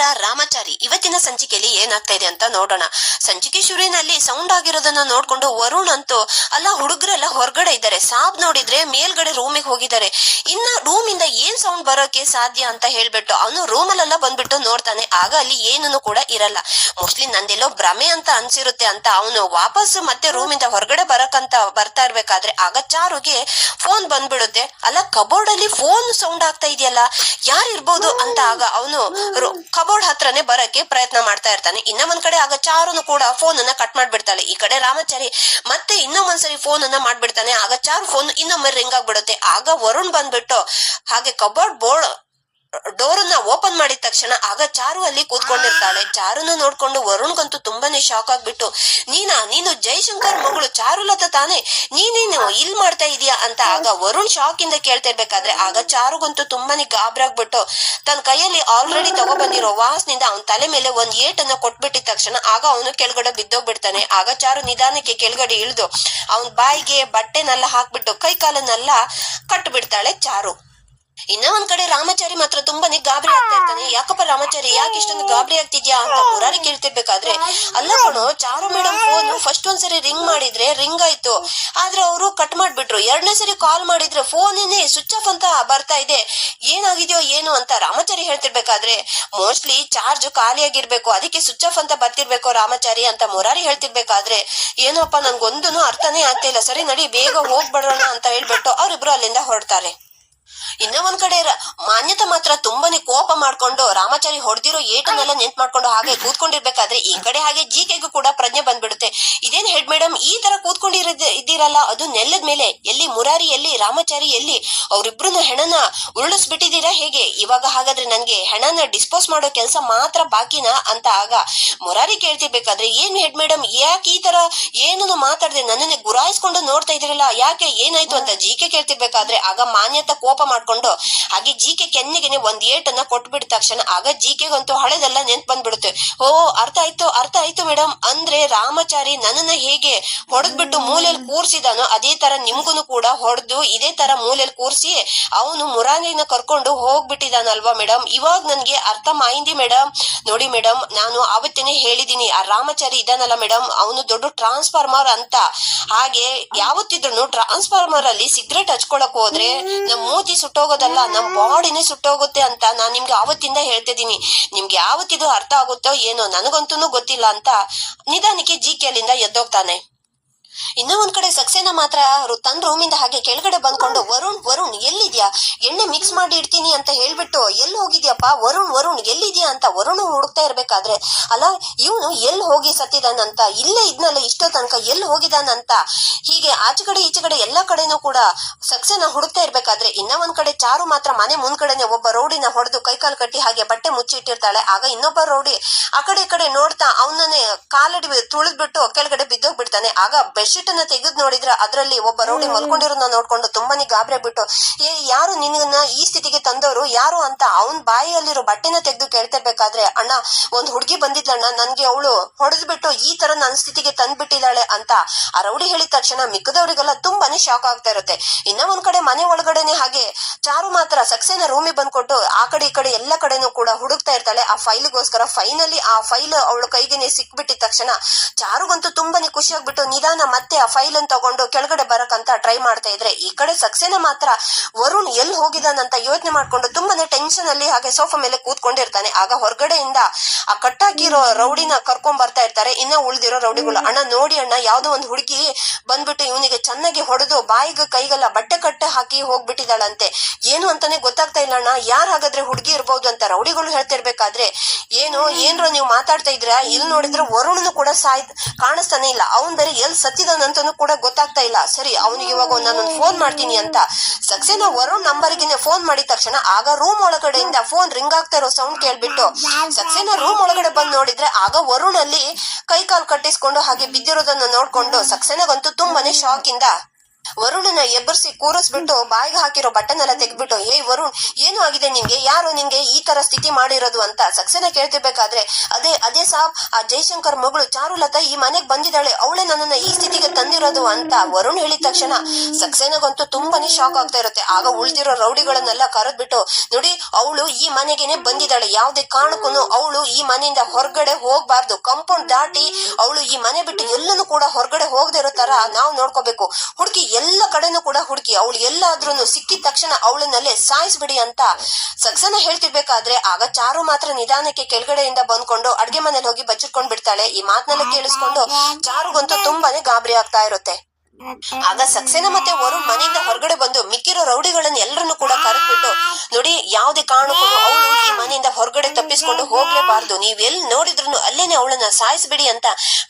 ನಮಸ್ಕಾರ ರಾಮಾಚಾರಿ, ಇವತ್ತಿನ ಸಂಚಿಕೆಯಲ್ಲಿ ಏನಾಗ್ತಾ ಇದೆ ಅಂತ ನೋಡೋಣ. ಸಂಚಿಕೆ ಶುರುವಿನಲ್ಲಿ ಸೌಂಡ್ ಆಗಿರೋದನ್ನ ನೋಡ್ಕೊಂಡು ವರುಣ್ ಅಂತೂ ಅಲ್ಲ, ಹುಡುಗರೆಲ್ಲ ಹೊರಗಡೆ ಇದ್ದಾರೆ. ಸಾಬ್ ನೋಡಿದ್ರೆ ಮೇಲ್ಗಡೆ ರೂಮಿಗೆ ಹೋಗಿದ್ದಾರೆ. ಇನ್ನ ರೂಮ್ ಇಂದ ಏನ್ ಸೌಂಡ್ ಬರೋಕೆ ಸಾಧ್ಯ ಅಂತ ಹೇಳ್ಬಿಟ್ಟು ಅವನು ರೂಮಲ್ಲೆಲ್ಲ ಬಂದ್ಬಿಟ್ಟು ನೋಡ್ತಾನೆ. ಆಗ ಅಲ್ಲಿ ಏನನ್ನು ಕೂಡ ಇರಲ್ಲ. ಮೋಸ್ಟ್ಲಿ ನಂದೆಲ್ಲೋ ಭ್ರಮೆ ಅಂತ ಅನ್ಸಿರುತ್ತೆ ಅಂತ ಅವನು ವಾಪಸ್ ಮತ್ತೆ ರೂಮ್ ಇಂದ ಹೊರಗಡೆ ಬರಕಂತ ಬರ್ತಾ ಇರ್ಬೇಕಾದ್ರೆ ಆಗ ಚಾರುಗೆ ಫೋನ್ ಬಂದ್ಬಿಡುತ್ತೆ. ಅಲ್ಲ ಕಬೋರ್ಡ್ ಅಲ್ಲಿ ಫೋನ್ ಸೌಂಡ್ ಆಗ್ತಾ ಇದೆಯಲ್ಲ? ಯಾರಿರ್ಬೋದು ಅಂತ ಆಗ ಅವನು ಕಬೋರ್ಡ್ ಹತ್ರನೇ ಬರಕ್ಕೆ ಪ್ರಯತ್ನ ಮಾಡ್ತಾ ಇರ್ತಾನೆ. ಇನ್ನ ಒಂದ್ ಕಡೆ ಆಗ ಚಾರುನು ಕೂಡ ಫೋನ್ ಅನ್ನ ಕಟ್ ಮಾಡ್ಬಿಡ್ತಾಳೆ. ಈ ಕಡೆ ರಾಮಾಚಾರಿ ಮತ್ತೆ ಇನ್ನೊಂದ್ಸರಿ ಫೋನ್ ಅನ್ನ ಮಾಡ್ಬಿಡ್ತಾನೆ. ಆಗ ಚಾರು ಫೋನ್ ಇನ್ನೊಮ್ಮೆ ರಿಂಗ್ ಆಗ್ಬಿಡುತ್ತೆ. ಆಗ ವರುಣ್ ಬಂದ್ಬಿಟ್ಟು ಹಾಗೆ ಕಬೋರ್ಡ್ ಬೋರ್ಡ್ ಡೋರ್ ಅನ್ನ ಓಪನ್ ಮಾಡಿದ ತಕ್ಷಣ ಆಗ ಚಾರು ಅಲ್ಲಿ ಕೂತ್ಕೊಂಡಿರ್ತಾಳೆ. ಚಾರುನ ನೋಡ್ಕೊಂಡು ವರುಣ್ಗಂತೂ ತುಂಬಾನೇ ಶಾಕ್ ಆಗ್ಬಿಟ್ಟು ನೀನಾ ನೀನು ಜೈಶಂಕರ್ ಮಗಳು ಚಾರುಲತ ತಾನೆ? ನೀನೇನು ಇಲ್ ಮಾಡ್ತಾ ಇದೀಯಾ? ಅಂತ ಆಗ ವರುಣ್ ಶಾಕ್ ಇಂದ ಕೇಳ್ತಾ ಇರ್ಬೇಕಾದ್ರೆ ಆಗ ಚಾರುಗಂತೂ ತುಂಬಾನೇ ಗಾಬ್ರಾಗ್ಬಿಟ್ಟು ತನ್ನ ಕೈಯಲ್ಲಿ ಆಲ್ರೆಡಿ ತಗೊಬಂದಿರೋ ವಾಸ್ನಿಂದ ಅವನ ತಲೆ ಮೇಲೆ ಒಂದ್ ಏಟನ್ನ ಕೊಟ್ಬಿಟ್ಟಿದ ತಕ್ಷಣ ಆಗ ಅವನು ಕೆಳಗಡೆ ಬಿದ್ದೋಗ್ಬಿಡ್ತಾನೆ. ಆಗ ಚಾರು ನಿಧಾನಕ್ಕೆ ಕೆಳಗಡೆ ಇಳಿದು ಅವನ್ ಬಾಯಿಗೆ ಬಟ್ಟೆನೆಲ್ಲ ಹಾಕ್ಬಿಟ್ಟು ಕೈ ಕಾಲನ್ನೆಲ್ಲ ಕಟ್ಬಿಡ್ತಾಳೆ ಚಾರು. ಇನ್ನ ಒಂದ್ ಕಡೆ ರಾಮಾಚಾರಿ ಮಾತ್ರ ತುಂಬಾನೇ ಗಾಬರಿ ಆಗ್ತಾ ಇರ್ತಾನೆ. ಯಾಕಪ್ಪ ರಾಮಾಚಾರಿ, ಯಾಕೆ ಇಷ್ಟೊಂದು ಗಾಬರಿ ಆಗ್ತಿದ್ಯಾ ಅಂತ ಮುರಾರಿ ಕೇಳ್ತಿರ್ಬೇಕಾದ್ರೆ, ಅಲ್ಲ ಕಣೋ, ಚಾರು ಮೇಡಮ್ ಫೋನ್ ಫಸ್ಟ್ ಒಂದ್ಸರಿ ರಿಂಗ್ ಮಾಡಿದ್ರೆ ರಿಂಗ್ ಆಯ್ತು. ಆದ್ರೆ ಅವರು ಕಟ್ ಮಾಡ್ಬಿಟ್ರು. ಎರಡನೇ ಸರಿ ಕಾಲ್ ಮಾಡಿದ್ರೆ ಫೋನಿನೇ ಸ್ವಿಚ್ ಆಫ್ ಅಂತ ಬರ್ತಾ ಇದೆ. ಏನಾಗಿದೆಯೋ ಏನು ಅಂತ ರಾಮಾಚಾರಿ ಹೇಳ್ತಿರ್ಬೇಕಾದ್ರೆ ಮೋಸ್ಟ್ಲಿ ಚಾರ್ಜ್ ಖಾಲಿಯಾಗಿರ್ಬೇಕು. ಅದಕ್ಕೆ ಸ್ವಿಚ್ ಆಫ್ ಅಂತ ಬರ್ತಿರ್ಬೇಕು ರಾಮಾಚಾರಿ? ಅಂತ ಮುರಾರಿ ಹೇಳ್ತಿರ್ಬೇಕಾದ್ರೆ, ಏನೋಪ್ಪ ನನ್ಗೊಂದು ಅರ್ಥನೇ ಆಗ್ತಿಲ್ಲ ಸರಿ ನಡಿ, ಬೇಗ ಹೋಗ್ಬಿಡೋಣ ಅಂತ ಹೇಳ್ಬಿಟ್ಟು ಅವರಿಬ್ರು ಅಲ್ಲಿಂದ ಹೊರಡ್ತಾರೆ. ಇನ್ನ ಒಂದ್ ಕಡೆ ಮಾನ್ಯತೆ ಮಾತ್ರ ತುಂಬಾನೇ ಕೋಪ ಮಾಡ್ಕೊಂಡು ರಾಮಾಚಾರಿ ಹೊಡೆದಿರೋ ಏಟನ್ನೆಲ್ಲ ನೆನ್ಪ್ ಮಾಡ್ಕೊಂಡು ಹಾಗೆ ಕೂತ್ಕೊಂಡಿರ್ಬೇಕಾದ್ರೆ ಈ ಕಡೆ ಹಾಗೆ ಜಿಕೆಗೂ ಕೂಡ ಪ್ರಜ್ಞೆ ಬಂದ್ಬಿಡುತ್ತೆ. ಇದೇನ್ ಹೆಡ್ ಮೇಡಮ್ ಈ ತರ ಕೂತ್ಕೊಂಡಿರೋದ್ ಇದ್ದೀರಲ್ಲ, ಅದು ನೆಲ್ಲದ ಮೇಲೆ. ಎಲ್ಲಿ ಮುರಾರಿ, ಎಲ್ಲಿ ರಾಮಾಚಾರಿ, ಎಲ್ಲಿ ಅವ್ರಿಬ್ರನ್ನ ಹೆಣನ ಉರುಳಿಸ್ಬಿಟ್ಟಿದ್ದೀರಾ ಹೇಗೆ? ಇವಾಗ ಹಾಗಾದ್ರೆ ನನ್ಗೆ ಹೆಣನ ಡಿಸ್ಪೋಸ್ ಮಾಡೋ ಕೆಲಸ ಮಾತ್ರ ಬಾಕಿನ ಅಂತ ಆಗ ಮುರಾರಿ ಕೇಳ್ತಿರ್ಬೇಕಾದ್ರೆ, ಏನ್ ಹೆಡ್ ಮೇಡಮ್ ಯಾಕೆ ಈ ತರ ಏನನ್ನು ಮಾತಾಡದೆ? ನನ್ನನ್ನೇ ಗುರಾಯಿಸ್ಕೊಂಡು ನೋಡ್ತಾ ಇದ್ರಲ್ಲ ಯಾಕೆ ಏನಾಯ್ತು? ಅಂತ ಜಿ ಕೆ ಕೇಳ್ತಿರ್ಬೇಕಾದ್ರೆ ಆಗ ಮಾನ್ಯತ ಕೋಪ ಮಾಡ್ಕೊಂಡು, ಹಾಗೆ ಜಿಕೆ ಕೆನ್ನೆಗೆ ಒಂದ್ ಏಟನ್ನ ಕೊಟ್ಬಿಟ್ಟ ತಕ್ಷಣ ಆಗ ಜಿ ಕೆಗಂತೂ ಹಳೆದೆಲ್ಲ ನೆನ್ಪ್ ಬಂದ್ಬಿಡುತ್ತೆ ಓ, ಅರ್ಥ ಆಯ್ತು ಅರ್ಥ ಆಯ್ತು ಮೇಡಮ್ ಅಂದ್ರೆ ರಾಮಚಾರಿ ನನ್ನನ್ನ ಹೇಗೆ ಹೊಡೆದ್ಬಿಟ್ಟು ಮೂಲೆಯಲ್ಲಿ ಕೂರ್ಸಿದಾನೋ ಅದೇ ತರ ನಿಮ್ಗುನು ಕೂಡ ಹೊಡೆದು ಇದೇ ತರ ಮೂಲೆಯಲ್ಲಿ ಕೂರ್ಸಿ ಅವನು ಮುರಾರಿನ ಕರ್ಕೊಂಡು ಹೋಗ್ಬಿಟ್ಟಿದಾನಲ್ವಾ ಮೇಡಮ್ ಇವಾಗ ನನ್ಗೆ ಅರ್ಥ ಮಾಹಿಂದಿ ಮೇಡಮ್ ನೋಡಿ ಮೇಡಮ್ ನಾನು ಆವತ್ತೇನೆ ಹೇಳಿದೀನಿ, ಆ ರಾಮಚಾರಿ ಇದಾನಲ್ಲ ಮೇಡಮ್ ಅವನು ದೊಡ್ಡ ಟ್ರಾನ್ಸ್ಫಾರ್ಮರ್ ಅಂತ. ಹಾಗೆ ಯಾವತ್ತಿದ್ರು ಟ್ರಾನ್ಸ್ಫಾರ್ಮರ್ ಅಲ್ಲಿ ಸಿಗರೆಟ್ ಹಚ್ಕೊಳಕ್ ಹೋದ್ರೆ ನಮ್ ಮೂತಿ ಸುಟ್ಟೋಗೋದಲ್ಲ, ನಮ್ ಬಾಡಿನೇ ಸುಟ್ಟೋಗುತ್ತೆ ಅಂತ ನಾನ್ ನಿಮ್ಗೆ ಆವತ್ತಿಂದ ಹೇಳ್ತಿದೀನಿ ನಿಮ್ಗೆ ಯಾವತ್ತಿದು ಅರ್ಥ ಆಗುತ್ತೋ ಏನೋ ನನಗಂತೂ ಗೊತ್ತಿಲ್ಲ ಅಂತ ನಿಧಾನಕ್ಕೆ ಜಿ ಕೆ ಅಲ್ಲಿಂದ ಎದ್ದೋಗ್ತಾನೆ. ಇನ್ನ ಒಂದ್ ಕಡೆ ಸಕ್ಸೇನಾ ಮಾತ್ರ ಅವರು ತನ್ನ ರೂಮಿಂದ ಹಾಗೆ ಕೆಳಗಡೆ ಬಂದ್ಕೊಂಡು ವರುಣ್ ವರುಣ್ ಎಲ್ಲಿದ್ಯಾ? ಎಣ್ಣೆ ಮಿಕ್ಸ್ ಮಾಡಿ ಇಡ್ತೀನಿ ಅಂತ ಹೇಳ್ಬಿಟ್ಟು ಎಲ್ಲಿ ಹೋಗಿದ್ಯಪ್ಪ? ವರುಣ್ ವರುಣ್ ಎಲ್ಲಿದ್ಯಾ ಅಂತ ವರುಣ್ ಹುಡುಕ್ತಾ ಇರ್ಬೇಕಾದ್ರೆ, ಅಲ್ಲ, ಇವನು ಎಲ್ಲಿ ಹೋಗಿ ಸತ್ತಿದಾನಂತ, ಇಲ್ಲೇ ಇದ್ನಲ್ಲ ಇಷ್ಟೋ ತನಕ ಎಲ್ಲಿ ಹೋಗಿದಾನಂತ, ಹೀಗೆ ಆಚೆ ಕಡೆ ಈಚೆ ಕಡೆ ಎಲ್ಲಾ ಕಡೆನೂ ಕೂಡ ಸಕ್ಸೇನ ಹುಡುಕ್ತಾ ಇರ್ಬೇಕಾದ್ರೆ ಇನ್ನ ಒಂದ್ ಕಡೆ ಚಾರು ಮಾತ್ರ ಮನೆ ಮುಂದ್ಗಡೆನೆ ಒಬ್ಬ ರೌಡಿನ ಹೊಡೆದು ಕೈಕಾಲು ಕಟ್ಟಿ ಹಾಗೆ ಬಟ್ಟೆ ಮುಚ್ಚಿ ಇಟ್ಟಿರ್ತಾಳೆ ಆಗ ಇನ್ನೊಬ್ಬ ರೌಡಿ ಆ ಕಡೆ ಕಡೆ ನೋಡ್ತಾ ಅವನನ್ನೇ ಕಾಲಡಿ ತುಳಿದ್ಬಿಟ್ಟು ಕೆಳಗಡೆ ಬಿದ್ದೋಗ್ಬಿಡ್ತಾನೆ. ಆಗ ಬೆಡ್ಶೀಟ್ ಅನ್ನ ತೆಗೆದು ನೋಡಿದ್ರೆ ಅದರಲ್ಲಿ ಒಬ್ಬ ರೌಡಿ ಮಲ್ಕೊಂಡಿರೋದನ್ನ ನೋಡ್ಕೊಂಡು ತುಂಬಾನೇ ಗಾಬರಿ ಬಿಟ್ಟು ಏ ಯಾರು ನಿನ್ನ ಈ ಸ್ಥಿತಿಗೆ ತಂದವರು? ಯಾರು ಅಂತ ಅವನ್ ಬಾಯಿಯಲ್ಲಿರೋ ಬಟ್ಟೆನ ತೆಗೆದು ಕೇಳ್ತಿರ್ಬೇಕಾದ್ರೆ ಅಣ್ಣ ಒಂದ್ ಹುಡುಗಿ ಬಂದಿದ್ಲಣ್ಣ ನನ್ಗೆ ಅವಳು ಹೊಡೆದ್ಬಿಟ್ಟು ಈ ತರ ನನ್ನ ಸ್ಥಿತಿಗೆ ತಂದ್ಬಿಟ್ಟಿದ್ದಾಳೆ ಅಂತ ಆ ರೌಡಿ ಹೇಳಿದ ತಕ್ಷಣ ಮಿಕ್ಕದವರಿಗೆಲ್ಲ ತುಂಬಾನೇ ಶಾಕ್ ಆಗ್ತಾ ಇರುತ್ತೆ. ಇನ್ನ ಒಂದ್ ಕಡೆ ಮನೆ ಒಳಗಡೆನೆ ಹಾಗೆ ಚಾರು ಮಾತ್ರ ಸಕ್ಸೇನ ರೂಮಿ ಬಂದ್ಕೊಟ್ಟು ಆ ಕಡೆ ಈ ಕಡೆ ಎಲ್ಲ ಕಡೆನೂ ಕೂಡ ಹುಡುಕ್ತಾ ಇರ್ತಾಳೆ. ಆ ಫೈಲ್ಗೋಸ್ಕರ ಫೈನಲಿ ಆ ಫೈಲ್ ಅವಳ ಕೈಗೆನೆ ಸಿಕ್ಬಿಟ್ಟಿದ ತಕ್ಷಣ ಚಾರುಗಂತೂ ತುಂಬಾನೇ ಖುಷಿ ಆಗ್ಬಿಟ್ಟು ನಿಧಾನ ಮತ್ತೆ ಆ ಫೈಲ್ ಅನ್ನು ತಗೊಂಡು ಕೆಳಗಡೆ ಬರಕಂತ ಟ್ರೈ ಮಾಡ್ತಾ ಇದ್ರೆ ಈ ಕಡೆ ಸಕ್ಸೇನಾ ಮಾತ್ರ ವರುಣ್ ಎಲ್ಲಿ ಹೋಗಿದಾನಂತ ಯೋಚನೆ ಮಾಡ್ಕೊಂಡು ತುಂಬಾನೇ ಟೆನ್ಷನ್ ಅಲ್ಲಿ ಹಾಗೆ ಸೋಫಾ ಮೇಲೆ ಕೂತ್ಕೊಂಡಿರ್ತಾನೆ. ಆಗ ಹೊರಗಡೆಯಿಂದ ಆ ಕಟ್ಟಾಕಿರೋ ರೌಡಿನ ಕರ್ಕೊಂಡ್ ಬರ್ತಾ ಇರ್ತಾರೆ. ಇನ್ನ ಉಳಿದಿರೋ ರೌಡಿಗಳು ಅಣ್ಣ ನೋಡಿ ಅಣ್ಣ ಯಾವ್ದೋ ಒಂದು ಹುಡುಗಿ ಬಂದ್ಬಿಟ್ಟು ಇವನಿಗೆ ಚೆನ್ನಾಗಿ ಹೊಡೆದು ಬಾಯಿಗೆ ಕೈಗೆಲ್ಲ ಬಟ್ಟೆ ಕಟ್ಟೆ ಹಾಕಿ ಹೋಗ್ಬಿಟ್ಟಿದ್ದಾಳಂತೆ ಏನು ಅಂತಾನೆ ಗೊತ್ತಾಗ್ತಾ ಇಲ್ಲ ಅಣ್ಣ. ಯಾರ್ ಹಾಗಾದ್ರೆ ಹುಡುಗಿ ಇರ್ಬೋದು ಅಂತ ರೌಡಿಗಳು ಹೇಳ್ತಿರ್ಬೇಕಾದ್ರೆ ಏನು ಏನ್ರೋ ನೀವು ಮಾತಾಡ್ತಾ ಇದ್ರ ಇಲ್ಲಿ ನೋಡಿದ್ರೆ ವರುಣನು ಕೂಡ ಸಾಯ್ ಕಾಣಿಸ್ತಾನೆ ಇಲ್ಲ. ಅವನ್ ಬೇರೆ ಎಲ್ ಸತ್ತಿದಾನಂತನೂ ಕೂಡ ಗೊತ್ತಾಗ್ತಾ ಇಲ್ಲ. ಸರಿ, ಅವನಿಗೆ ಇವಾಗ ನಾನೊಂದು ಫೋನ್ ಮಾಡ್ತೀನಿ ಅಂತ. ಸಕ್ಸೇನಾ ವರುಣ್ ನಂಬರ್ಗೆ ಫೋನ್ ಮಾಡಿದ ತಕ್ಷಣ ಆಗ ರೂಮ್ ಒಳಗಡೆಯಿಂದ ಫೋನ್ ರಿಂಗ್ ಆಗ್ತಾ ಇರೋ ಸೌಂಡ್ ಕೇಳ್ಬಿಟ್ಟು, ಸಕ್ಸೇನಾ ರೂಮ್ ಒಳಗಡೆ ಬಂದ್ ನೋಡಿದ್ರೆ ಆಗ ವರುಣ್ ಅಲ್ಲಿ ಕೈ ಕಾಲು ಕಟ್ಟಿಸ್ಕೊಂಡು ಹಾಗೆ ಬಿದ್ದಿರೋದನ್ನ ನೋಡ್ಕೊಂಡು ಸಕ್ಸೇನಾಗಂತೂ ತುಂಬಾನೇ ಶಾಕ್ ಇಂದ ವರುಣನ ಎಬ್ಬರಿಸಿ ಕೂರಿಸ್ಬಿಟ್ಟು ಬಾಯಿಗೆ ಹಾಕಿರೋ ಬಟನ್ ಎಲ್ಲ ತೆಗ್ದ್ಬಿಟ್ಟು, ಏ ವರುಣ್, ಏನು ಆಗಿದೆ ನಿಮ್ಗೆ ಯಾರು ನಿಂಗೆ ಈ ತರ ಸ್ಥಿತಿ ಮಾಡಿರೋದು? ಅಂತ ಸಕ್ಸೇನ ಕೇಳ್ತಿರ್ಬೇಕಾದ್ರೆ, ಅದೇ ಅದೇ ಸಾಬ್, ಆ ಜೈಶಂಕರ್ ಮಗಳು ಚಾರುಲತಾ ಈ ಮನೆಗೆ ಬಂದಿದ್ದಾಳೆ. ಅವಳೇ ನನ್ನನ್ನ ಈ ಸ್ಥಿತಿಗೆ ತಂದಿರೋದು ಅಂತ ವರುಣ್ ಹೇಳಿದ ತಕ್ಷಣ ಸಕ್ಸೇನಾಗಂತೂ ತುಂಬಾನೇ ಶಾಕ್ ಆಗ್ತಾ ಇರುತ್ತೆ. ಆಗ ಉಳ್ದಿರೋ ರೌಡಿಗಳನ್ನೆಲ್ಲ ಕರೆದ್ಬಿಟ್ಟು, ನೋಡಿ, ಅವಳು ಈ ಮನೆಗೆನೆ ಬಂದಿದ್ದಾಳೆ. ಯಾವ್ದೇ ಕಾರಣಕ್ಕೂ ಅವಳು ಈ ಮನೆಯಿಂದ ಹೊರಗಡೆ ಹೋಗ್ಬಾರ್ದು. ಕಂಪೌಂಡ್ ದಾಟಿ ಅವಳು ಈ ಮನೆ ಬಿಟ್ಟು ಎಲ್ಲನೂ ಕೂಡ ಹೊರಗಡೆ ಹೋಗದೆ ಇರೋ ತರ ನಾವು ನೋಡ್ಕೋಬೇಕು. ಹುಡುಕಿ ಎಲ್ಲ ಕಡೆನೂ ಕೂಡ ಹುಡುಕಿ, ಅವಳು ಎಲ್ಲಾದ್ರೂ ಸಿಕ್ಕಿದ ತಕ್ಷಣ ಅವಳನ್ನಲ್ಲೇ ಸಾಯಿಸ್ಬಿಡಿ ಅಂತ ಸಕ್ಸನ ಹೇಳ್ತಿರ್ಬೇಕಾದ್ರೆ ಆಗ ಚಾರು ಮಾತ್ರ ನಿಧಾನಕ್ಕೆ ಕೆಳಗಡೆಯಿಂದ ಬಂದ್ಕೊಂಡು ಅಡ್ಗೆ ಮನೇಲಿ ಹೋಗಿ ಬಚ್ಚಿಟ್ಕೊಂಡ್ ಬಿಡ್ತಾಳೆ ಈ ಮಾತನ್ನೆಲ್ಲ ಕೇಳಿಸ್ಕೊಂಡು ಚಾರುಗಂತೂ ತುಂಬಾನೇ ಗಾಬರಿ ಆಗ್ತಾ ಇರುತ್ತೆ. ಆಗ ಸಕ್ಸೇನಾ ಮತ್ತೆ ವರುಣ್ ಮನೆಯಿಂದ ಹೊರಗಡೆ ಬಂದು ಮಿಕ್ಕಿರೋ ರೌಡಿಗಳನ್ನ ಎಲ್ಲರನ್ನು ಕೂಡ ಕರೆದ್ಬಿಟ್ಟು, ನೋಡಿ, ಯಾವ್ದೇ ಕಾರಣಕ್ಕೂ ಅವಳು ಈ ಮನೆಯಿಂದ ಹೊರಗಡೆ ತಪ್ಪಿಸ್ಕೊಂಡು ಹೋಗ್ಲೇಬಾರ್ದು. ನೀವ್ ಎಲ್ಲಿ ನೋಡಿದ್ರು ಅಲ್ಲೇನೆ ಅವಳನ್ನ ಸಾಯಿಸ್ಬಿಡಿ ಅಂತ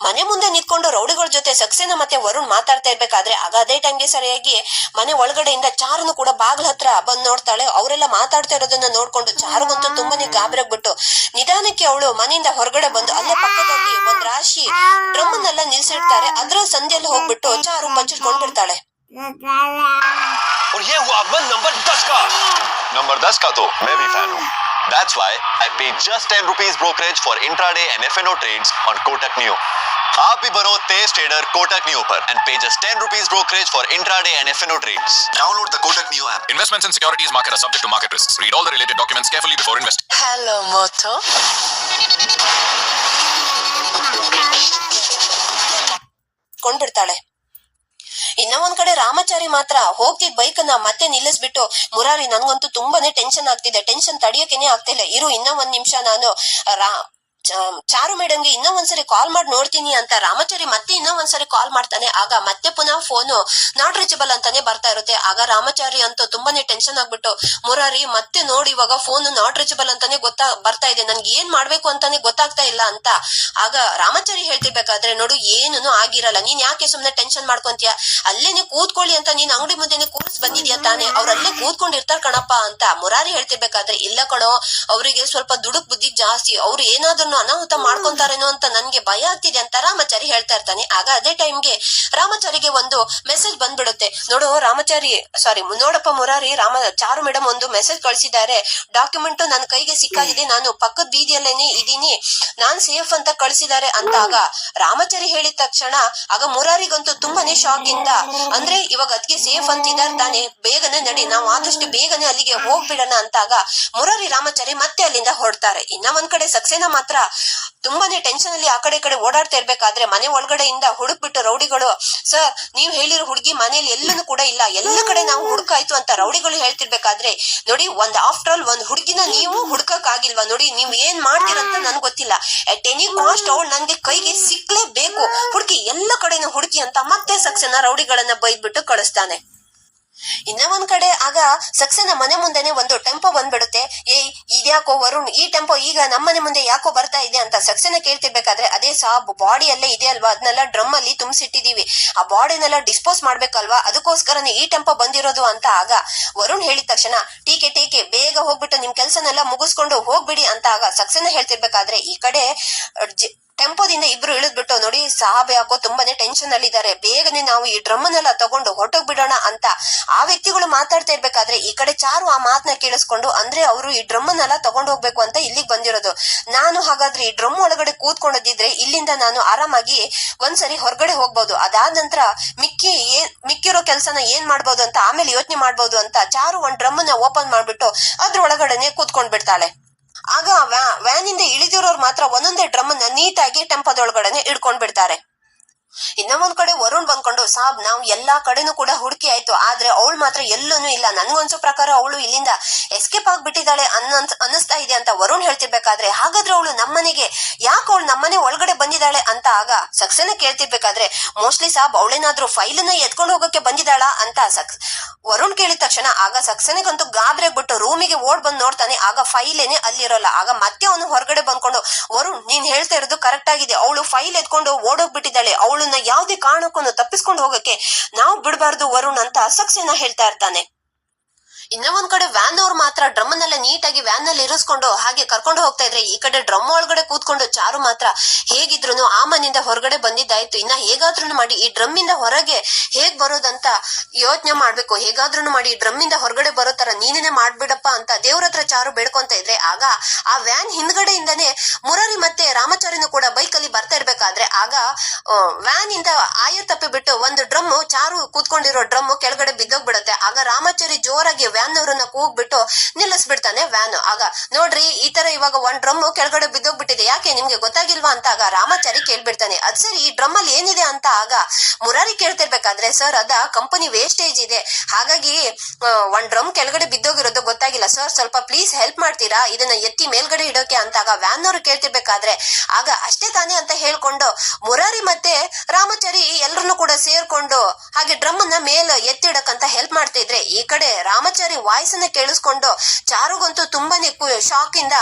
ಮನೆ ಮುಂದೆ ನಿಂತ್ಕೊಂಡು ರೌಡಿಗಳ ಜೊತೆ ಸಕ್ಸೇನಾ ಮತ್ತೆ ವರುಣ್ ಮಾತಾಡ್ತಾ ಇರ್ಬೇಕಾದ್ರೆ ಆಗ ಅದೇ ಟೈಮ್ಗೆ ಸರಿಯಾಗಿ ಮನೆ ಒಳಗಡೆಯಿಂದ ಚಾರುನು ಕೂಡ ಬಾಗ್ಲ ಹತ್ರ ಬಂದ್ ನೋಡ್ತಾಳೆ. ಅವರೆಲ್ಲ ಮಾತಾಡ್ತಾ ಇರೋದನ್ನ ನೋಡ್ಕೊಂಡು ಚಾರುಗಂತೂ ತುಂಬಾನೇ ಗಾಬರಿಯಾಗ್ಬಿಟ್ಟು ನಿಧಾನಕ್ಕೆ ಅವಳು ಮನೆಯಿಂದ ಹೊರಗಡೆ ಬಂದು ಅಲ್ಲೇ ಪಕ್ಕದಲ್ಲಿ ಒಂದ್ ರಾಶಿ ಡ್ರಮ್ಮನ್ನೆಲ್ಲ ನಿಲ್ಸಿರ್ತಾರೆ ಅದ್ರ ಸಂಧಿಯಲ್ಲಿ ಹೋಗ್ಬಿಟ್ಟು ಚಾರು पंचर कौन हाँ। करता है? और ये हुआ अकबर नंबर दस का। नंबर दस का तो मैं भी फ़ैन हूँ। That's why I pay just 10 rupees brokerage for intraday and FNO trades on Kotak Neo. आप भी बनो तेज ट्रेडर कोटक न्यू पर and pay just 10 rupees brokerage for intraday and F N O trades download the Kotak Neo app investments in securities market are subject to market risks read all the related documents carefully before investing hello Moto कौन पड़ता है? ಇನ್ನ ಒಂದ್ ಕಡೆ ರಾಮಚಾರಿ ಮಾತ್ರ ಹೋಗ್ತಿದ್ ಬೈಕ್ನ ಮತ್ತೆ ನಿಲ್ಲಿಸ್ಬಿಟ್ಟು, ಮುರಾರಿ, ನನ್ಗಂತೂ ತುಂಬಾನೇ ಟೆನ್ಷನ್ ಆಗ್ತಿದೆ. ಟೆನ್ಷನ್ ತಡಿಯೋಕೆನೆ ಆಗ್ತಿಲ್ಲ. ಇರು, ಇನ್ನ ಒಂದ್ ನಿಮಿಷ ನಾನು ಚಾರು ಮೇಡಂಗೆ ಇನ್ನೂ ಒಂದ್ಸರಿ ಕಾಲ್ ಮಾಡಿ ನೋಡ್ತೀನಿ ಅಂತ ರಾಮಚಾರಿ ಮತ್ತೆ ಇನ್ನೂ ಒಂದ್ಸರಿ ಕಾಲ್ ಮಾಡ್ತಾನೆ. ಆಗ ಮತ್ತೆ ಪುನಃ ಫೋನು ನಾಟ್ ರೀಚಬಲ್ ಅಂತಾನೆ ಬರ್ತಾ ಇರುತ್ತೆ. ಆಗ ರಾಮಚಾರಿ ಅಂತೂ ತುಂಬಾನೇ ಟೆನ್ಷನ್ ಆಗ್ಬಿಟ್ಟು, ಮುರಾರಿ ಮತ್ತೆ ನೋಡಿ ಇವಾಗ ಫೋನ್ ನಾಟ್ ರೀಚಬಲ್ ಅಂತಾನೆ ಗೊತ್ತಾ, ಬರ್ತಾ ಇದೆ. ನನ್ಗೆ ಏನ್ ಮಾಡ್ಬೇಕು ಅಂತಾನೆ ಗೊತ್ತಾಗ್ತಾ ಇಲ್ಲ ಅಂತ. ಆಗ ರಾಮಚಾರಿ ಹೇಳ್ತಿರ್ಬೇಕಾದ್ರೆ, ನೋಡು, ಏನೂ ಆಗಿರಲ್ಲ. ನೀನ್ ಯಾಕೆ ಸುಮ್ನೆ ಟೆನ್ಷನ್ ಮಾಡ್ಕೊಂತೀಯ? ಅಲ್ಲೇನೆ ಕೂತ್ಕೊಳ್ಳಿ ಅಂತ ನೀನ್ ಅಂಗಡಿ ಮುಂದೆನೆ ಕೂರ್ಸ್ ಬಂದಿದ್ಯಾ ತಾನೆ? ಅವ್ರಲ್ಲೇ ಕೂತ್ಕೊಂಡಿರ್ತಾರ ಕಣಪ್ಪ ಅಂತ ಮುರಾರಿ ಹೇಳ್ತಿರ್ಬೇಕಾದ್ರೆ, ಇಲ್ಲ ಕಣೋ, ಅವರಿಗೆ ಸ್ವಲ್ಪ ದುಡುಕ್ ಬುದ್ಧಿ ಜಾಸ್ತಿ. ಅವ್ರು ಏನಾದ್ರೂ ಅನಾಹುತ ಮಾಡ್ಕೊಂತಾರೇನೋ ಅಂತ ನನ್ಗೆ ಭಯ ಆಗ್ತಿದೆ ಅಂತ ರಾಮಚಾರಿ ಹೇಳ್ತಾ ಇರ್ತಾನೆ. ಆಗ ಅದೇ ಟೈಮ್ಗೆ ರಾಮಚಾರಿಗೆ ಒಂದು ಮೆಸೇಜ್ ಬಂದ್ಬಿಡುತ್ತೆ. ನೋಡು ರಾಮಚಾರಿ ಸಾರಿ ನೋಡಪ್ಪ ಮುರಾರಿ ರಾಮ ಚಾರು ಮೇಡಮ್ ಒಂದು ಮೆಸೇಜ್ ಕಳಿಸಿದ್ದಾರೆ. ಡಾಕ್ಯುಮೆಂಟ್ ನನ್ನ ಕೈಗೆ ಸಿಕ್ಕಾಗಿದೆ. ನಾನು ಪಕ್ಕದ ಬೀದಿಯಲ್ಲೇನೆ ಇದೀನಿ ನಾನ್ ಸೇಫ್ ಅಂತ ಕಳಿಸಿದ್ದಾರೆ ಅಂತ ಆಗ ರಾಮಚಾರಿ ಹೇಳಿದ ತಕ್ಷಣ ಆಗ ಮುರಾರಿಗಂತೂ ತುಂಬಾನೇ ಶಾಕ್ ಇಂದ ಅಂದ್ರೆ ಇವಾಗ ಅದಕ್ಕೆ ಸೇಫ್ ಅಂತಿದ್ದಾರೆ ತಾನೆ ಬೇಗನೆ ನಡಿ ನಾವು ಆದಷ್ಟು ಬೇಗನೆ ಅಲ್ಲಿಗೆ ಹೋಗ್ಬಿಡೋಣ ಅಂತಾಗ ಮುರಾರಿ ರಾಮಚಾರಿ ಮತ್ತೆ ಅಲ್ಲಿಂದ ಹೊರಡ್ತಾರೆ. ಇನ್ನ ಒಂದ್ ಕಡೆ ಸಕ್ಸೇನಾ ಮಾತ್ರ ತುಂಬಾನೇ ಟೆನ್ಷನ್ ಅಲ್ಲಿ ಆ ಕಡೆ ಕಡೆ ಓಡಾಡ್ತಾ ಇರ್ಬೇಕಾದ್ರೆ ಮನೆ ಒಳಗಡೆಯಿಂದ ಹುಡುಕ್ಬಿಟ್ಟು ರೌಡಿಗಳು, ಸರ್, ನೀವ್ ಹೇಳಿರೋ ಹುಡುಗಿ ಮನೇಲಿ ಎಲ್ಲನೂ ಕೂಡ ಇಲ್ಲ. ಎಲ್ಲ ಕಡೆ ನಾವು ಹುಡುಕಾಯ್ತು ಅಂತ ರೌಡಿಗಳು ಹೇಳ್ತಿರ್ಬೇಕಾದ್ರೆ, ನೋಡಿ, ಒಂದ್ ಆಫ್ಟರ್ ಆಲ್ ಒಂದ್ ಹುಡುಗಿನ ನೀವು ಹುಡ್ಕಕ್ ಆಗಿಲ್ವಾ ನೋಡಿ, ನೀವ್ ಏನ್ ಮಾಡ್ತೀರಂತ ನನ್ಗೆ ಗೊತ್ತಿಲ್ಲ. ಅಟ್ ಎನಿ ಕಾಸ್ಟ್ ಅವಳು ನನ್ಗೆ ಕೈಗೆ ಸಿಕ್ಲೇಬೇಕು. ಹುಡುಕಿ ಎಲ್ಲ ಕಡೆನೂ ಹುಡುಕಿ ಅಂತ ಮತ್ತೆ ಸಕ್ಸೆನ ರೌಡಿಗಳನ್ನ ಬೈದ್ಬಿಟ್ಟು ಕಳಿಸ್ತಾನೆ. ಇನ್ನ ಒಂದ್ ಕಡೆ ಆಗ ಸಕ್ಸೇನಾ ಮನೆ ಮುಂದೆನೆ ಒಂದು ಟೆಂಪೋ ಬಂದ್ಬಿಡುತ್ತೆ. ಏಯ್, ಇದ್ಯಾಕೋ ವರುಣ್, ಈ ಟೆಂಪೋ ಈಗ ನಮ್ಮನೆ ಮುಂದೆ ಯಾಕೋ ಬರ್ತಾ ಇದೆ ಅಂತ ಸಕ್ಸೆನ ಕೇಳ್ತಿರ್ಬೇಕಾದ್ರೆ ಅದೇ ಸಾಬ್ ಬಾಡಿ ಅಲ್ಲೇ ಇದೆ ಅಲ್ವಾ? ಅದನ್ನೆಲ್ಲ ಡ್ರಮ್ ಅಲ್ಲಿ ತುಂಬಿಸಿಟ್ಟಿದೀವಿ. ಆ ಬಾಡಿನೆಲ್ಲ ಡಿಸ್ಪೋಸ್ ಮಾಡ್ಬೇಕಲ್ವಾ? ಅದಕ್ಕೋಸ್ಕರನೇ ಈ ಟೆಂಪೋ ಬಂದಿರೋದು ಅಂತ ಆಗ ವರುಣ್ ಹೇಳಿದ ತಕ್ಷಣ, ಟೀಕೆ ಟೀಕೆ, ಬೇಗ ಹೋಗ್ಬಿಟ್ಟು ನಿಮ್ ಕೆಲ್ಸನೆಲ್ಲ ಮುಗಿಸ್ಕೊಂಡು ಹೋಗ್ಬಿಡಿ ಅಂತ ಆಗ ಸಕ್ಸೆನ ಹೇಳ್ತಿರ್ಬೇಕಾದ್ರೆ ಈ ಕಡೆ ಟೆಂಪೋದಿಂದ ಇಬ್ರು ಇಳಿದ್ಬಿಟ್ಟು ನೋಡಿ, ಸಾಹಬ್ ಯಾಕೋ ತುಂಬಾನೇ ಟೆನ್ಷನ್ ಅಲ್ಲಿ ಇದ್ದಾರೆ ಬೇಗನೆ ನಾವು ಈ ಡ್ರಮ್ಮನ್ನೆಲ್ಲ ತಗೊಂಡು ಹೊಟ್ಟೋಗ್ ಬಿಡೋಣ ಅಂತ ಆ ವ್ಯಕ್ತಿಗಳು ಮಾತಾಡ್ತಾ ಇರ್ಬೇಕಾದ್ರೆ ಈ ಕಡೆ ಚಾರು ಆ ಮಾತನ್ನ ಕೇಳಿಸ್ಕೊಂಡು, ಅಂದ್ರೆ ಅವರು ಈ ಡ್ರಮ್ಮನ್ನೆಲ್ಲ ತಗೊಂಡು ಹೋಗ್ಬೇಕು ಅಂತ ಇಲ್ಲಿಗೆ ಬಂದಿರೋದು. ನಾನು ಹಾಗಾದ್ರೆ ಈ ಡ್ರಮ್ ಒಳಗಡೆ ಕೂತ್ಕೊಂಡಿದ್ರೆ ಇಲ್ಲಿಂದ ನಾನು ಆರಾಮಾಗಿ ಒಂದ್ಸರಿ ಹೊರಗಡೆ ಹೋಗ್ಬೋದು. ಅದಾದ ನಂತರ ಮಿಕ್ಕಿ ಏನ್, ಮಿಕ್ಕಿರೋ ಕೆಲಸನ ಏನ್ ಮಾಡ್ಬೋದು ಅಂತ ಆಮೇಲೆ ಯೋಚನೆ ಮಾಡ್ಬೋದು ಅಂತ ಚಾರು ಒಂದ್ ಡ್ರಮ್ಮನ್ನ ಓಪನ್ ಮಾಡ್ಬಿಟ್ಟು ಅದ್ರ ಒಳಗಡೆನೆ ಕೂತ್ಕೊಂಡ್ ಬಿಡ್ತಾಳೆ ಆಗ ವ್ಯಾ- ವ್ಯಾನ್ ಇಂದ ಇಳಿದಿರೋರು ಮಾತ್ರ ಒಂದೊಂದೇ ಡ್ರಮ್ ಅನ್ನ ನೀಟಾಗಿ ಟೆಂಪೋದೊಳಗಡೆನೆ ಇಡ್ಕೊಂಡ್ ಬಿಡ್ತಾರೆ ಇನ್ನ ಒಂದ್ ಕಡೆ ವರುಣ್ ಬಂದ್ಕೊಂಡು, ಸಾಬ್, ನಾವು ಎಲ್ಲಾ ಕಡೆನೂ ಕೂಡ ಹುಡುಕಿ ಆಯ್ತು. ಆದ್ರೆ ಅವಳು ಮಾತ್ರ ಎಲ್ಲೂ ಇಲ್ಲ. ನನ್ಗನ್ಸೋ ಪ್ರಕಾರ ಅವಳು ಇಲ್ಲಿಂದ ಎಸ್ಕೇಪ್ ಆಗ್ಬಿಟ್ಟಿದ್ದಾಳೆ ಅನ್ನಂತ, ಅನ್ನಿಸ್ತಾ ಇದೆ ಅಂತ ವರುಣ್ ಹೇಳ್ತಿರ್ಬೇಕಾದ್ರೆ, ಹಾಗಾದ್ರೆ ಅವಳು ನಮ್ಮನೆಗೆ ಯಾಕೆ ಅವಳು ನಮ್ಮನೆ ಒಳಗಡೆ ಬಂದಿದ್ದಾಳೆ ಅಂತ ಆಗ ಸಕ್ಸೇನ ಕೇಳ್ತಿರ್ಬೇಕಾದ್ರೆ, ಮೋಸ್ಟ್ಲಿ ಸಾಬ್ ಅವಳೇನಾದ್ರೂ ಫೈಲನ್ನ ಎತ್ಕೊಂಡು ಹೋಗಕ್ಕೆ ಬಂದಿದ್ದಾಳ? ಅಂತ ಸಕ್ಸ್ ವರುಣ್ ಕೇಳಿದ ತಕ್ಷಣ ಆಗ ಸಕ್ಸೇನೆಗಂತೂ ಬಿಟ್ಟು ರೂಮಿಗೆ ಓಡ್ ಬಂದು ನೋಡ್ತಾನೆ. ಆಗ ಫೈಲೇನೆ ಅಲ್ಲಿರೋಲ್ಲ. ಆಗ ಮತ್ತೆ ಅವನು ಹೊರಗಡೆ ಬಂದ್ಕೊಂಡು, ವರುಣ್, ನೀನ್ ಹೇಳ್ತಾ ಇರೋದು ಕರೆಕ್ಟ್ ಆಗಿದೆ. ಅವಳು ಫೈಲ್ ಎತ್ಕೊಂಡು ಓಡೋಗ್ಬಿಟ್ಟಿದ್ದಾಳೆ. ಅವಳನ್ನ ಯಾವ್ದೇ ಕಾರಣಕ್ಕೂ ತಪ್ಪಿಸ್ಕೊಂಡು ಹೋಗಕ್ಕೆ ನಾವು ಬಿಡಬಾರ್ದು ವರುಣ್ ಅಂತ ಸಕ್ಸೇನಾ ಹೇಳ್ತಾ ಇರ್ತಾನೆ. ಇನ್ನ ಕಡೆ ವ್ಯಾನ್ ಅವ್ರು ಮಾತ್ರ ಡ್ರಮ್ ನೆಲ್ಲ ನೀಟಾಗಿ ವ್ಯಾನ್ನಲ್ಲಿ ಇರಿಸ್ಕೊಂಡು ಹಾಗೆ ಕರ್ಕೊಂಡು ಹೋಗ್ತಾ ಇದ್ರೆ ಈ ಕಡೆ ಡ್ರಮ್ ಒಳಗಡೆ ಕೂತ್ಕೊಂಡು ಚಾರು ಮಾತ್ರ ಹೇಗಿದ್ರು ಆ ಮನೆಯಿಂದ ಹೊರಗಡೆ ಬಂದಿದ್ದಾಯ್ತು. ಇನ್ನ ಹೇಗಾದ್ರೂ ಮಾಡಿ ಈ ಡ್ರಮ್ ಇಂದ ಹೊರಗೆ ಹೇಗ್ ಬರೋದಂತ ಯೋಚನೆ ಮಾಡ್ಬೇಕು. ಹೇಗಾದ್ರೂ ಮಾಡಿ ಈ ಡ್ರಮ್ ಇಂದ ಹೊರಗಡೆ ಬರೋ ತರ ನೀನೇ ಮಾಡ್ಬಿಡಪ್ಪ ಅಂತ ದೇವ್ರ ಹತ್ರ ಚಾರು ಬೇಡ್ಕೊಂತ ಇದ್ರೆ ಆಗ ಆ ವ್ಯಾನ್ ಹಿಂದ್ಗಡೆಯಿಂದನೇ ಮುರಾರಿ ಮತ್ತೆ ರಾಮಚಾರಿನೂ ಕೂಡ ಬೈಕ್ ಅಲ್ಲಿ ಬರ್ತಾ ಇರ್ಬೇಕಾದ್ರೆ ಆಗ ವ್ಯಾನ್ ಇಂದ ಆಯರ್ ತಪ್ಪಿ ಬಿಟ್ಟು ಒಂದು ಡ್ರಮ್ ಚಾರು ಕೂತ್ಕೊಂಡಿರೋ ಡ್ರಮ್ ಕೆಳಗಡೆ ಬಿದ್ದೋಗ್ಬಿಡುತ್ತೆ. ಆಗ ರಾಮಚಾರಿ ಜೋರಾಗಿ ವ್ಯಾನ್ ಅವರನ್ನ ಕೂಗ್ಬಿಟ್ಟು ನಿಲ್ಲಿಸ್ಬಿಡ್ತಾನೆ ವ್ಯಾನ್ ಆಗ ನೋಡ್ರಿ, ಈ ತರ ಇವಾಗ ಒಂದ್ ಡ್ರಮ್ ಕೆಳಗಡೆ ಬಿದ್ದೋಗ್ಬಿಟ್ಟಿದೆ. ಯಾಕೆ ನಿಮ್ಗೆ ಗೊತ್ತಾಗಿಲ್ವಾ ಅಂತ ಆಗ ರಾಮಾಚಾರಿ ಕೇಳ್ಬಿಡ್ತಾನೆ. ಅದ್ ಸರಿ, ಈ ಡ್ರಮ್ ಅಲ್ಲಿ ಏನಿದೆ ಅಂತ ಆಗ ಮುರಾರಿ ಕೇಳ್ತಿರ್ಬೇಕಾದ್ರೆ, ಸರ್, ಅದ ಕಂಪನಿ ವೇಸ್ಟೇಜ್ ಇದೆ. ಹಾಗಾಗಿ ಒಂದ್ ಡ್ರಮ್ ಕೆಳಗಡೆ ಬಿದ್ದೋಗಿರೋದು ಗೊತ್ತಾಗಿಲ್ಲ. ಸರ್, ಸ್ವಲ್ಪ ಪ್ಲೀಸ್ ಹೆಲ್ಪ್ ಮಾಡ್ತೀರಾ? ಇದನ್ನ ಎತ್ತಿ ಮೇಲ್ಗಡೆ ಇಡೋಕೆ ಅಂತ ಆಗ ವ್ಯಾನ್ ಅವರು ಕೇಳ್ತಿರ್ಬೇಕಾದ್ರೆ, ಆಗ ಅಷ್ಟೇ ತಾನೇ ಅಂತ ಹೇಳ್ಕೊಂಡು ಮುರಾರಿ ಮತ್ತೆ ರಾಮಾಚಾರಿ ಎಲ್ಲರನ್ನು ಕೂಡ ಸೇರ್ಕೊಂಡು ಹಾಗೆ ಡ್ರಮ್ ಅನ್ನ ಮೇಲ್ ಎತ್ತಿಡಕ್ಕಂತ ಹೆಲ್ಪ್ ಮಾಡ್ತಿದ್ರೆ, ಈ ಕಡೆ ರಾಮಾಚಾರಿ ವಾಯ್ಸ್ ಅನ್ನ ಕೇಳಿಸ್ಕೊಂಡು ಚಾರುಗಂತೂ ತುಂಬಾನೇ ಶಾಕ್ ಇಂದ.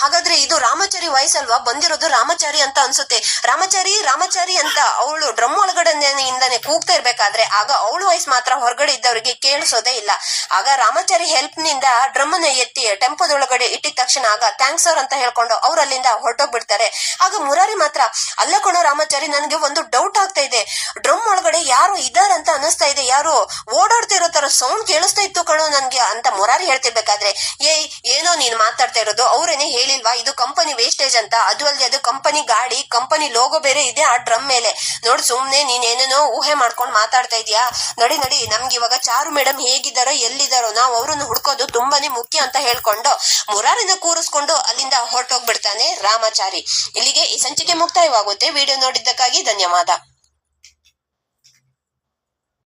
ಹಾಗಾದ್ರೆ ಇದು ರಾಮಚಾರಿ ವಾಯ್ಸ್ ಅಲ್ವಾ ಬಂದಿರೋದು ರಾಮಚಾರಿ ಅಂತ ಅನ್ಸುತ್ತೆ. ರಾಮಚಾರಿ ರಾಮಚಾರಿ ಅಂತ ಅವಳು ಡ್ರಮ್ ಒಳಗಡೆ ಕೂಗ್ತಾ ಇರ್ಬೇಕಾದ್ರೆ ಆಗ ಅವಳು ವಾಯ್ಸ್ ಮಾತ್ರ ಹೊರಗಡೆ ಇದ್ದವರಿಗೆ ಕೇಳಿಸೋದೇ ಇಲ್ಲ. ಆಗ ರಾಮಚಾರಿ ಹೆಲ್ಪ್ನಿಂದ ಡ್ರಮ್ ಅನ್ನ ಎತ್ತಿ, ಟೆಂಪೋದೊಳಗಡೆ ಇಟ್ಟಿದ ತಕ್ಷಣ ಆಗ ಥ್ಯಾಂಕ್ಸ್ ಸರ್ ಅಂತ ಹೇಳ್ಕೊಂಡು ಅವ್ರು ಅಲ್ಲಿಂದ ಹೊರಟೋಗ್ಬಿಡ್ತಾರೆ. ಆಗ ಮುರಾರಿ ಮಾತ್ರ, ಅಲ್ಲ ಕಣೋ ರಾಮಚಾರಿ, ನನಗೆ ಒಂದು ಡೌಟ್ ಆಗ್ತಾ ಇದೆ. ಡ್ರಮ್ ಒಳಗಡೆ ಯಾರು ಇದಾರಂತ ಅನಿಸ್ತಾ ಇದೆ. ಯಾರು ಓಡಾಡ್ತಾ ಇರೋ ತರ ಸೌಂಡ್ ಕೇಳಿಸ್ತಾ ಇತ್ತು ಕಣೋ ನನ್ಗೆ ಅಂತ ಮೊರಾರಿ ಹೇಳ್ತಿರ್ಬೇಕಾದ್ರೆ ಏ ಏನೋ ನೀನ್ ಮಾತಾಡ್ತಾ ಇರೋದು, ಅವ್ರೇನೆ ಹೇಳಿಲ್ವಾ? ಇದು ಕಂಪನಿ ವೇಸ್ಟೇಜ್ ಅಂತ. ಅದು ಅಲ್ಲದೆ ಅದು ಕಂಪನಿ ಗಾಡಿ ಕಂಪನಿ ಲೋಗೋ ಬೇರೆ ಇದೆ ಆ ಡ್ರಮ್ ಮೇಲೆ. ನೋಡ್ ಸುಮ್ನೆ ನೀನ್ ಏನೇನೋ ಊಹೆ ಮಾಡ್ಕೊಂಡ್ ಮಾತಾಡ್ತಾ ಇದೀಯಾ? ನಡಿ ನಡಿ, ನಮ್ಗೆ ಇವಾಗ ಚಾರು ಮೇಡಮ್ ಹೇಗಿದ್ದಾರೋ, ಎಲ್ಲಿದ್ದಾರೋ, ನಾವು ಅವ್ರನ್ನ ಹುಡ್ಕೋದು ತುಂಬಾನೇ ಮುಖ್ಯ ಅಂತ ಹೇಳ್ಕೊಂಡು ಮುರಾರಿನ ಕೂರಿಸ್ಕೊಂಡು ಅಲ್ಲಿಂದ ಹೊರಟೋಗ್ಬಿಡ್ತಾನೆ ರಾಮಾಚಾರಿ. ಇಲ್ಲಿಗೆ ಈ ಸಂಚಿಕೆ ಮುಕ್ತಾಯವಾಗುತ್ತೆ. ವಿಡಿಯೋ ನೋಡಿದ್ದಕ್ಕಾಗಿ ಧನ್ಯವಾದ.